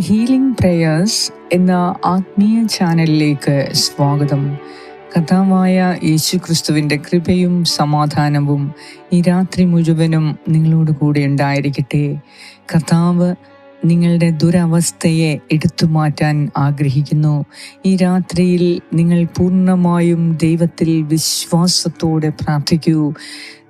Healing prayers എന്ന ആത്മീയ ചാനലിലേക്ക് സ്വാഗതം. കഥാവായ യേശു ക്രിസ്തുവിന്റെ കൃപയും സമാധാനവും ഈ രാത്രി മുഴുവനും നിങ്ങളോട് കൂടെ ഉണ്ടായിരിക്കട്ടെ. കർത്താവ് നിങ്ങളുടെ ദുരവസ്ഥയെ എടുത്തു മാറ്റാൻ ആഗ്രഹിക്കുന്നു. ഈ രാത്രിയിൽ നിങ്ങൾ പൂർണമായും ദൈവത്തിൽ വിശ്വാസത്തോടെ പ്രാർത്ഥിക്കൂ.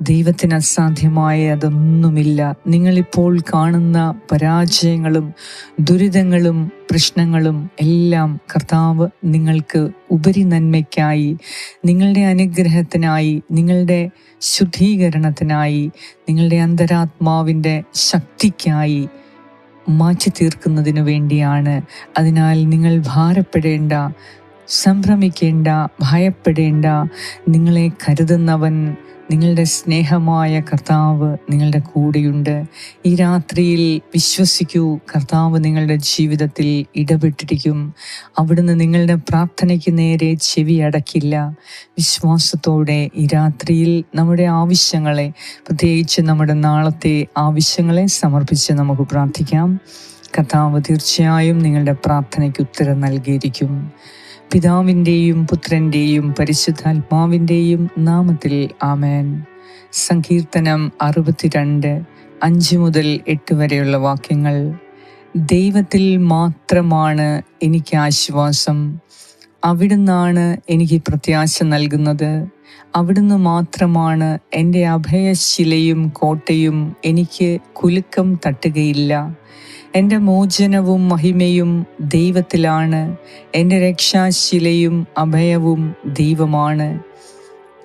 ദൈവത്തിന് അസാധ്യമായ അതൊന്നുമില്ല. നിങ്ങളിപ്പോൾ കാണുന്ന പരാജയങ്ങളും ദുരിതങ്ങളും പ്രശ്നങ്ങളും എല്ലാം കർത്താവ് നിങ്ങൾക്ക് ഉപരി നന്മയ്ക്കായി നിങ്ങളുടെ അനുഗ്രഹത്തിനായി നിങ്ങളുടെ ശുദ്ധീകരണത്തിനായി നിങ്ങളുടെ അന്തരാത്മാവിന്റെ ശക്തിക്കായി മാറ്റി തീർക്കുന്നതിനു വേണ്ടിയാണ്. അതിനാൽ നിങ്ങൾ ഭാരപ്പെടേണ്ട. സംഭ്രമിക്കേണ്ട ഭയപ്പെടേണ്ട നിങ്ങളെ കരുതുന്നവൻ നിങ്ങളുടെ സ്നേഹമായ കർത്താവ് നിങ്ങളുടെ കൂടെയുണ്ട്. ഈ രാത്രിയിൽ വിശ്വസിക്കൂ കർത്താവ് നിങ്ങളുടെ ജീവിതത്തിൽ ഇടപെട്ടിരിക്കും. അവിടുന്ന് നിങ്ങളുടെ പ്രാർത്ഥനയ്ക്ക് നേരെ ചെവി അടക്കില്ല. വിശ്വാസത്തോടെ ഈ രാത്രിയിൽ നമ്മുടെ ആവശ്യങ്ങളെ പ്രത്യേകിച്ച് നമ്മുടെ നാളത്തെ ആവശ്യങ്ങളെ സമർപ്പിച്ച് നമുക്ക് പ്രാർത്ഥിക്കാം. കർത്താവ് തീർച്ചയായും നിങ്ങളുടെ പ്രാർത്ഥനയ്ക്ക് ഉത്തരം നൽകിയിരിക്കും. പിതാവിന്റെയും പുത്രന്റെയും പരിശുദ്ധാത്മാവിന്റെയും നാമത്തിൽ ആമേൻ. സങ്കീർത്തനം അറുപത്തിരണ്ട് അഞ്ച് മുതൽ എട്ട് വരെയുള്ള വാക്യങ്ങൾ. ദൈവത്തിൽ മാത്രമാണ് എനിക്ക് ആശ്വാസം. അവിടുന്നാണ് എനിക്ക് പ്രത്യാശ നൽകുന്നത്. അവിടുന്ന് മാത്രമാണ് എന്റെ അഭയശിലയും കോട്ടയും എനിക്ക് കുലുക്കം തട്ടുകയില്ല. എന്റെ മോചനവും മഹിമയും ദൈവത്തിലാണ്. എന്റെ രക്ഷാശിലയും അഭയവും ദൈവമാണ്.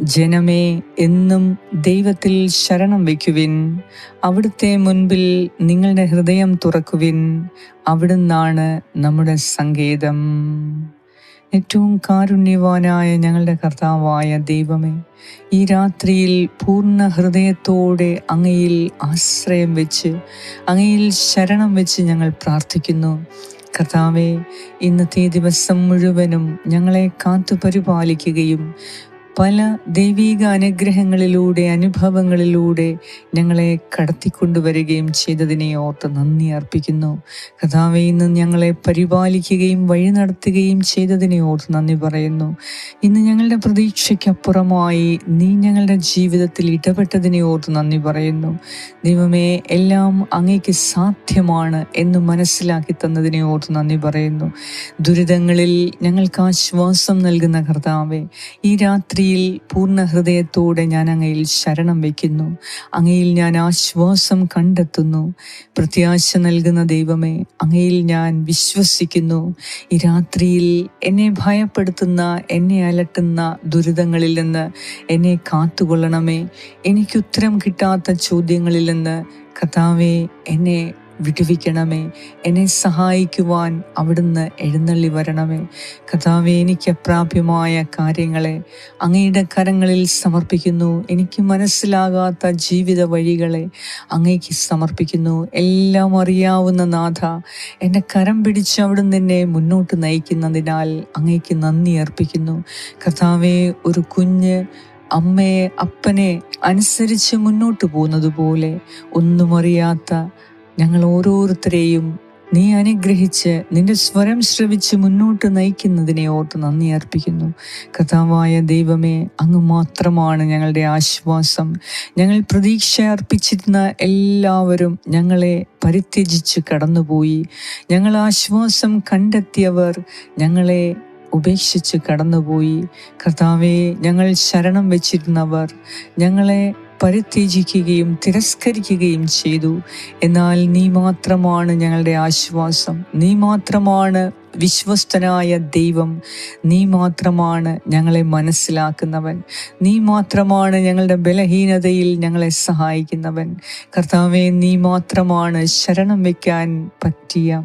ജനമേ എന്നും ദൈവത്തിൽ ശരണം വയ്ക്കുവിൻ. അവിടുത്തെ മുൻപിൽ നിങ്ങളുടെ ഹൃദയം തുറക്കുവിൻ. അവിടുന്നാണ് നമ്മുടെ സങ്കേതം. ഏറ്റവും കാരുണ്യവാനായ ഞങ്ങളുടെ കർത്താവായ ദൈവമേ ഈ രാത്രിയിൽ പൂർണ ഹൃദയത്തോടെ അങ്ങയിൽ ആശ്രയം വെച്ച് അങ്ങയിൽ ശരണം വെച്ച് ഞങ്ങൾ പ്രാർത്ഥിക്കുന്നു. കർത്താവെ ഇന്നത്തെ ദിവസം മുഴുവനും ഞങ്ങളെ കാത്തു പരിപാലിക്കുകയും പല ദൈവീക അനുഗ്രഹങ്ങളിലൂടെ അനുഭവങ്ങളിലൂടെ ഞങ്ങളെ കടത്തിക്കൊണ്ടുവരികയും ചെയ്തതിനെ ഓർത്ത് നന്ദി അർപ്പിക്കുന്നു. കഥാവെ ഇന്ന് ഞങ്ങളെ പരിപാലിക്കുകയും വഴി നടത്തുകയും ചെയ്തതിനെ ഓർത്ത് നന്ദി പറയുന്നു. ഇന്ന് ഞങ്ങളുടെ പ്രതീക്ഷയ്ക്കപ്പുറമായി നീ ഞങ്ങളുടെ ജീവിതത്തിൽ ഇടപെട്ടതിനെ ഓർത്ത് നന്ദി പറയുന്നു. ദൈവമേ എല്ലാം അങ്ങേക്ക് സാധ്യമാണ് എന്ന് മനസ്സിലാക്കി തന്നതിനെ ഓർത്ത് നന്ദി പറയുന്നു. ദുരിതങ്ങളിൽ ഞങ്ങൾക്ക് ആശ്വാസം നൽകുന്ന കർത്താവെ ഈ രാത്രി രാത്രിയിൽ പൂർണ ഹൃദയത്തോടെ ഞാൻ അങ്ങയിൽ ശരണം വയ്ക്കുന്നു. അങ്ങയിൽ ഞാൻ ആശ്വാസം കണ്ടെത്തുന്നു. പ്രത്യാശ നൽകുന്ന ദൈവമേ അങ്ങയിൽ ഞാൻ വിശ്വസിക്കുന്നു. ഈ രാത്രിയിൽ എന്നെ ഭയപ്പെടുത്തുന്ന എന്നെ അലട്ടുന്ന ദുരിതങ്ങളിൽ നിന്ന് എന്നെ കാത്തുകൊള്ളണമേ. എനിക്കുത്തരം കിട്ടാത്ത ചോദ്യങ്ങളിൽ നിന്ന് കഥാവെ എന്നെ വിടുവിക്കണമേ. എന്നെ സഹായിക്കുവാൻ അവിടുന്ന് എഴുന്നള്ളി വരണമേ. കഥാവെ എനിക്ക് അപ്രാപ്യമായ കാര്യങ്ങളെ അങ്ങയുടെ കരങ്ങളിൽ സമർപ്പിക്കുന്നു. എനിക്ക് മനസ്സിലാകാത്ത ജീവിത വഴികളെ അങ്ങേക്ക് സമർപ്പിക്കുന്നു. എല്ലാം അറിയാവുന്ന നാഥ എന്നെ കരം പിടിച്ച് അവിടുന്ന് എന്നെ മുന്നോട്ട് നയിക്കുന്നതിനാൽ അങ്ങേക്ക് നന്ദി അർപ്പിക്കുന്നു. കഥാവെ ഒരു കുഞ്ഞ് അമ്മയെ അപ്പനെ അനുസരിച്ച് മുന്നോട്ട് പോകുന്നത് പോലെ ഒന്നും അറിയാത്ത ഞങ്ങൾ ഓരോരുത്തരെയും നീ അനുഗ്രഹിച്ച് നിന്റെ സ്വരം ശ്രവിച്ച് മുന്നോട്ട് നയിക്കുന്നതിനെ ഓർത്ത് നന്ദി അർപ്പിക്കുന്നു. കഥാവായ ദൈവമേ അങ്ങ് മാത്രമാണ് ഞങ്ങളുടെ ആശ്വാസം. ഞങ്ങൾ പ്രതീക്ഷ അർപ്പിച്ചിരുന്ന എല്ലാവരും ഞങ്ങളെ പരിത്യജിച്ച് കടന്നുപോയി. ഞങ്ങൾ ആശ്വാസം കണ്ടെത്തിയവർ ഞങ്ങളെ ഉപേക്ഷിച്ച് കടന്നുപോയി. കർത്താവെ ഞങ്ങൾ ശരണം വെച്ചിരുന്നവർ ഞങ്ങളെ പരിത്യജിക്കുകയും തിരസ്കരിക്കുകയും ചെയ്തു. എന്നാൽ നീ മാത്രമാണ് ഞങ്ങളുടെ ആശ്വാസം. നീ മാത്രമാണ് വിശ്വസ്തനായ ദൈവം. നീ മാത്രമാണ് ഞങ്ങളെ മനസ്സിലാക്കുന്നവൻ. നീ മാത്രമാണ് ഞങ്ങളുടെ ബലഹീനതയിൽ ഞങ്ങളെ സഹായിക്കുന്നവൻ. കർത്താവെ നീ മാത്രമാണ് ശരണം വയ്ക്കാൻ പറ്റിയ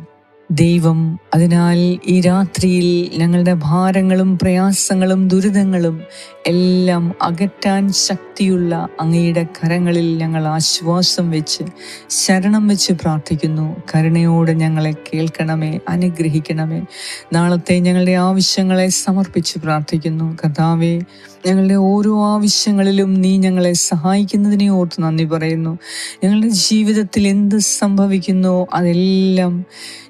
ദൈവം അതിനാൽ ഈ രാത്രിയിൽ ഞങ്ങളുടെ ഭാരങ്ങളും പ്രയാസങ്ങളും ദുരിതങ്ങളും എല്ലാം അകറ്റാൻ ശക്തിയുള്ള അങ്ങയുടെ കരങ്ങളിൽ ഞങ്ങൾ ആശ്വാസം വെച്ച് ശരണം വെച്ച് പ്രാർത്ഥിക്കുന്നു. കരുണയോടെ ഞങ്ങളെ കേൾക്കണമേ അനുഗ്രഹിക്കണമേ. നാളത്തെ ഞങ്ങളുടെ ആവശ്യങ്ങളെ സമർപ്പിച്ച് പ്രാർത്ഥിക്കുന്നു. കഥാവേ ഞങ്ങളുടെ ഓരോ ആവശ്യങ്ങളിലും നീ ഞങ്ങളെ സഹായിക്കുന്നതിനെ ഓർത്ത് നന്ദി പറയുന്നു. ഞങ്ങളുടെ ജീവിതത്തിൽ എന്ത് സംഭവിക്കുന്നോ അതെല്ലാം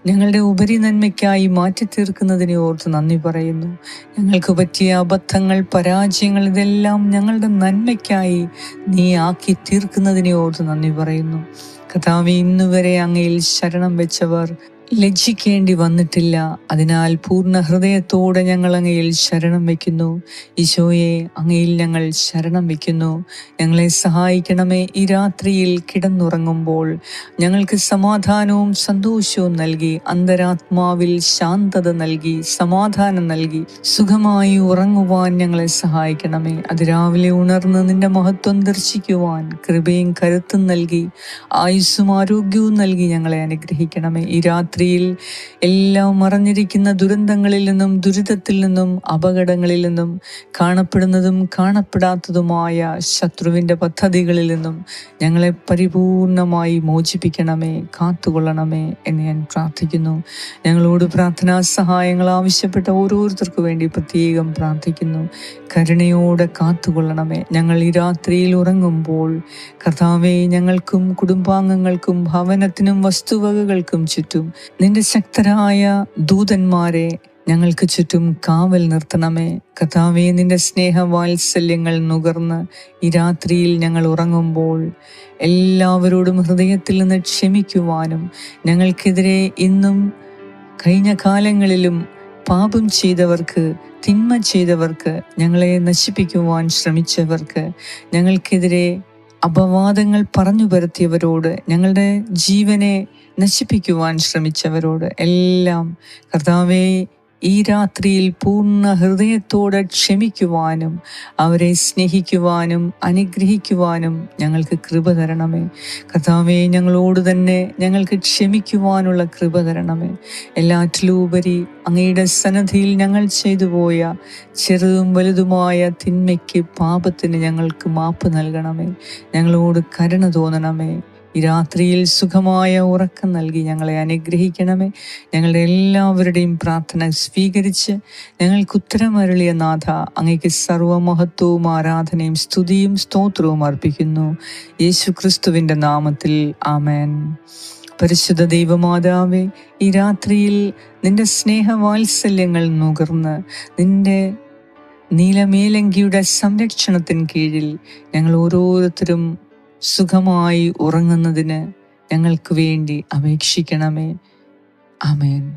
ഞങ്ങളുടെ ഉപരി നന്മയ്ക്കായി മാറ്റി തീർക്കുന്നതിനെ ഓർത്ത് നന്ദി പറയുന്നു. ഞങ്ങൾക്ക് പറ്റിയ അബദ്ധങ്ങൾ പരാജയങ്ങൾ ഇതെല്ലാം ഞങ്ങളുടെ നന്മയ്ക്കായി നീ ആക്കി തീർക്കുന്നതിനെ ഓർത്ത് നന്ദി പറയുന്നു. കഥാവി ഇന്നുവരെ അങ്ങയിൽ ശരണം വെച്ചവർ ലജ്ജിക്കേണ്ടി വന്നിട്ടില്ല. അതിനാൽ പൂർണ ഹൃദയത്തോടെ ഞങ്ങൾ അങ്ങയിൽ ശരണം വയ്ക്കുന്നു. ഈശോയെ അങ്ങയിൽ ഞങ്ങൾ ശരണം വയ്ക്കുന്നു. ഞങ്ങളെ സഹായിക്കണമേ ഈ രാത്രിയിൽ കിടന്നുറങ്ങുമ്പോൾ. ഞങ്ങൾക്ക് സമാധാനവും സന്തോഷവും നൽകി അന്തരാത്മാവിൽ ശാന്തത നൽകി സമാധാനം നൽകി സുഖമായി ഉറങ്ങുവാൻ ഞങ്ങളെ സഹായിക്കണമേ. അതിരാവിലെ ഉണർന്ന് നിന്റെ മഹത്വം ദർശിക്കുവാൻ കൃപയും കരുത്തും നൽകി ആയുസ്സും ആരോഗ്യവും നൽകി ഞങ്ങളെ അനുഗ്രഹിക്കണമേ. ഈ രാത്രിയിൽ എല്ലാം മറഞ്ഞിരിക്കുന്ന ദുരന്തങ്ങളിൽ നിന്നും ദുരിതത്തിൽ നിന്നും അപകടങ്ങളിൽ നിന്നും കാണപ്പെടുന്നതും കാണപ്പെടാത്തതുമായ ശത്രുവിന്റെ പദ്ധതികളിൽ നിന്നും ഞങ്ങളെ പരിപൂർണമായി മോചിപ്പിക്കണമേ കാത്തുകൊള്ളണമേ എന്ന് ഞാൻ പ്രാർത്ഥിക്കുന്നു. ഞങ്ങളോട് പ്രാർത്ഥനാ സഹായങ്ങൾ ആവശ്യപ്പെട്ട ഓരോരുത്തർക്കു വേണ്ടി പ്രത്യേകം പ്രാർത്ഥിക്കുന്നു. കരുണയോടെ കാത്തുകൊള്ളണമേ. ഞങ്ങൾ ഈ രാത്രിയിൽ ഉറങ്ങുമ്പോൾ കർത്താവെ ഞങ്ങൾക്കും കുടുംബാംഗങ്ങൾക്കും ഭവനത്തിനും വസ്തുവകകൾക്കും ചുറ്റും നിന്റെ ശക്തരായ ദൂതന്മാരെ ഞങ്ങൾക്ക് ചുറ്റും കാവൽ നിർത്തണമേ. കഥാവെ നിന്റെ സ്നേഹവാത്സല്യങ്ങൾ നുകർന്ന് ഈ രാത്രിയിൽ ഞങ്ങൾ ഉറങ്ങുമ്പോൾ എല്ലാവരോടും ഹൃദയത്തിൽ നിന്ന് ക്ഷമിക്കുവാനും ഞങ്ങൾക്കെതിരെ ഇന്നും കഴിഞ്ഞ കാലങ്ങളിലും പാപം ചെയ്തവർക്ക് തിന്മ ചെയ്തവർക്ക് ഞങ്ങളെ നശിപ്പിക്കുവാൻ ശ്രമിച്ചവർക്ക് ഞങ്ങൾക്കെതിരെ അപവാദങ്ങൾ പറഞ്ഞു പരത്തിയവരോട് ഞങ്ങളുടെ ജീവനെ നശിപ്പിക്കുവാൻ ശ്രമിച്ചവരോട് എല്ലാം കർത്താവെ ഈ രാത്രിയിൽ പൂർണ ഹൃദയത്തോടെ ക്ഷമിക്കുവാനും അവരെ സ്നേഹിക്കുവാനും അനുഗ്രഹിക്കുവാനും ഞങ്ങൾക്ക് കൃപ തരണമേ. കഥാവേ ഞങ്ങളോട് തന്നെ ഞങ്ങൾക്ക് ക്ഷമിക്കുവാനുള്ള കൃപ തരണമേ. എല്ലാറ്റിലുപരി അങ്ങയുടെ സന്നദ്ധിയിൽ ഞങ്ങൾ ചെയ്തു പോയ ചെറുതും വലുതുമായ തിന്മയ്ക്ക് പാപത്തിന് ഞങ്ങൾക്ക് മാപ്പ് നൽകണമേ. ഞങ്ങളോട് കരുണ തോന്നണമേ. ഈ രാത്രിയിൽ സുഖമായ ഉറക്കം നൽകി ഞങ്ങളെ അനുഗ്രഹിക്കണമേ. ഞങ്ങളുടെ എല്ലാവരുടെയും പ്രാർത്ഥന സ്വീകരിച്ച് ഞങ്ങൾക്ക് ഉത്തരമരുളിയ നാഥ അങ്ങേക്ക് സർവമഹത്വവും ആരാധനയും സ്തുതിയും സ്തോത്രവും അർപ്പിക്കുന്നു. യേശു ക്രിസ്തുവിന്റെ നാമത്തിൽ ആമേൻ. പരിശുദ്ധ ദൈവമാതാവേ ഈ രാത്രിയിൽ നിന്റെ സ്നേഹവാത്സല്യങ്ങൾ നുകർന്ന് നിന്റെ നീലമേലങ്കിയുടെ സംരക്ഷണത്തിന് കീഴിൽ ഞങ്ങൾ ഓരോരുത്തരും സുഖമായി ഉറങ്ങുന്നതിന് ഞങ്ങൾക്ക് വേണ്ടി അപേക്ഷിക്കണമേ. ആമേൻ.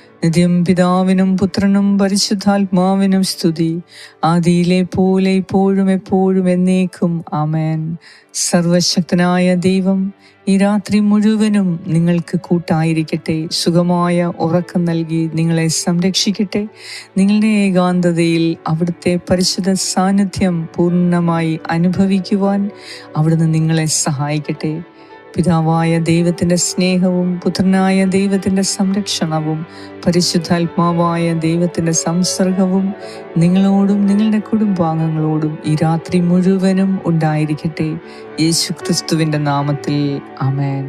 നിത്യം പിതാവിനും പുത്രനും പരിശുദ്ധാത്മാവിനും സ്തുതി. ആദിയിലെ പോലെ ഇപ്പോഴും എപ്പോഴും എന്നേക്കും. ആമേൻ. സർവശക്തനായ ദൈവം ഈ രാത്രി മുഴുവനും നിങ്ങൾക്ക് കൂട്ടായിരിക്കട്ടെ. സുഖമായ ഉറക്കം നൽകി നിങ്ങളെ സംരക്ഷിക്കട്ടെ. നിങ്ങളുടെ ഏകാന്തതയിൽ അവിടുത്തെ പരിശുദ്ധ സാന്നിധ്യം പൂർണമായി അനുഭവിക്കുവാൻ അവിടുന്ന് നിങ്ങളെ സഹായിക്കട്ടെ. പിതാവായ ദൈവത്തിന്റെ സ്നേഹവും പുത്രനായ ദൈവത്തിന്റെ സംരക്ഷണവും പരിശുദ്ധാത്മാവായ ദൈവത്തിന്റെ സംസർഗവും നിങ്ങളോടും നിങ്ങളുടെ കുടുംബാംഗങ്ങളോടും ഈ രാത്രി മുഴുവനും ഉണ്ടായിരിക്കട്ടെ. യേശു ക്രിസ്തുവിന്റെ നാമത്തിൽ. അമേൻ